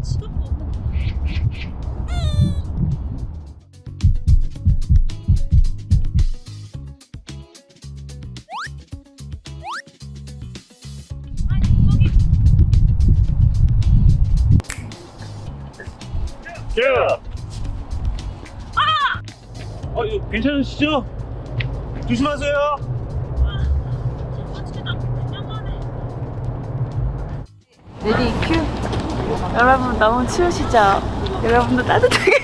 아, 야! 아! 어, 이거 괜찮으시죠? 조심하세요. 가네. 레디 큐. 여러분 너무 추우시죠? 여러분도 따뜻하게